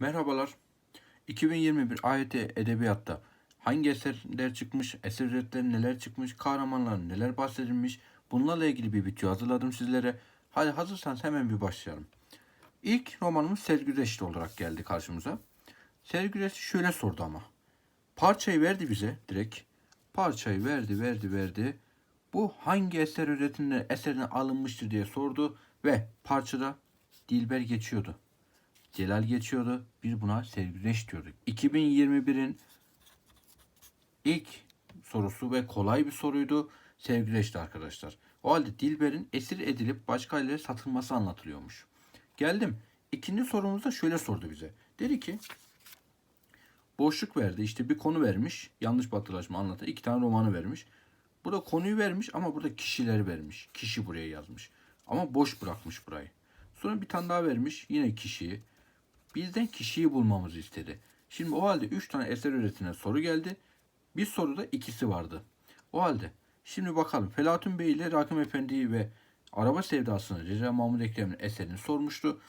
Merhabalar. 2021 AYT Edebiyat'ta hangi eserler çıkmış, eser üretleri neler çıkmış, kahramanlar neler bahsedilmiş bunlarla ilgili bir video hazırladım sizlere. Hadi hazırsanız hemen bir başlayalım. İlk romanımız Sergüzeşti olarak geldi karşımıza. Sergüzeşti şöyle sordu ama. Parçayı verdi bize direkt. Parçayı verdi, verdi, verdi. Bu hangi eser üretimine eserine alınmıştır diye sordu ve parçada Dilber geçiyordu. Celal geçiyordu. Bir buna Sergüzeş diyorduk. 2021'in ilk sorusu ve kolay bir soruydu. Sergüzeş'ti arkadaşlar. O halde Dilber'in esir edilip başka ailelere satılması anlatılıyormuş. Geldim. İkinci sorumuzda şöyle sordu bize. Dedi ki boşluk verdi. İşte bir konu vermiş. Yanlış bir hatırlaşma anlatan. iki tane romanı vermiş. Burada konuyu vermiş ama burada kişileri vermiş. Kişi buraya yazmış. Ama boş bırakmış burayı. Sonra bir tane daha vermiş. Yine kişiyi. Bizden kişiyi bulmamızı istedi. Şimdi o halde 3 tane eser üretine soru geldi. Bir soruda ikisi vardı. O halde şimdi bakalım Felatun Bey ile Rakım Efendi ve Araba Sevdası'nı Recep Mahmut Ekrem'in eserini sormuştu.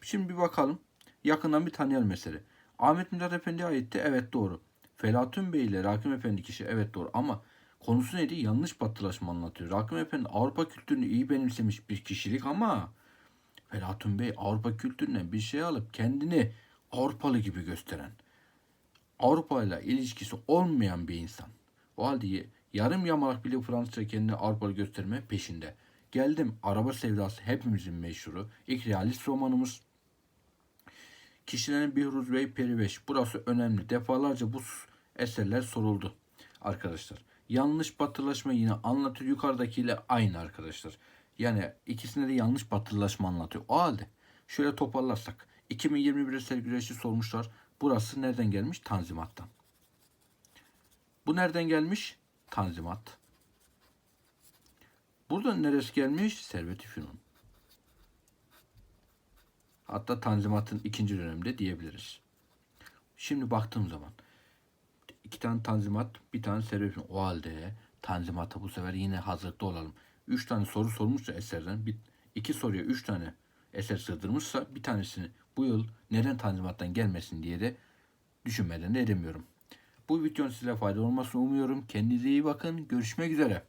Şimdi bir bakalım. Yakından bir tanıyalım eseri. Ahmet Mithat Efendi'ye aitti. Evet doğru. Felatun Bey ile Rakım Efendi kişi evet doğru ama konusu neydi? Yanlış batılaşma anlatıyor. Rakım Efendi Avrupa kültürünü iyi benimsemiş bir kişilik ama Felatun Bey Avrupa kültüründen bir şey alıp kendini Avrupalı gibi gösteren, Avrupa ile ilişkisi olmayan bir insan. O halde yarım yamalak bile Fransızca kendini Avrupalı gösterme peşinde. Geldim Araba Sevdası hepimizin meşhuru. İlk realist romanımız. Kişilerin Bihruz Bey Periveş. Burası önemli. Defalarca bu eserler soruldu arkadaşlar. Yanlış batılaşma yine anlatıyor. Yukarıdakiyle aynı arkadaşlar. Yani ikisinde de yanlış batılaşma anlatıyor. O halde şöyle toparlarsak 2021 sergileşi sormuşlar. Burası nereden gelmiş? Tanzimat'tan. Bu nereden gelmiş? Tanzimat. Burada neresi gelmiş? Servet-i Fünun. Hatta Tanzimat'ın ikinci döneminde diyebiliriz. Şimdi baktığım zaman iki tane Tanzimat, bir tane Servet-i Fünun. O halde Tanzimat'a bu sefer yine hazırlıklı olalım. Üç tane soru sormuşsa eserden, bir, iki soruya üç tane eser sığdırmışsa bir tanesini bu yıl neden Tanzimat'tan gelmesin diye de düşünmeden de edemiyorum. Bu videonun size faydalı olmasını umuyorum. Kendinize iyi bakın. Görüşmek üzere.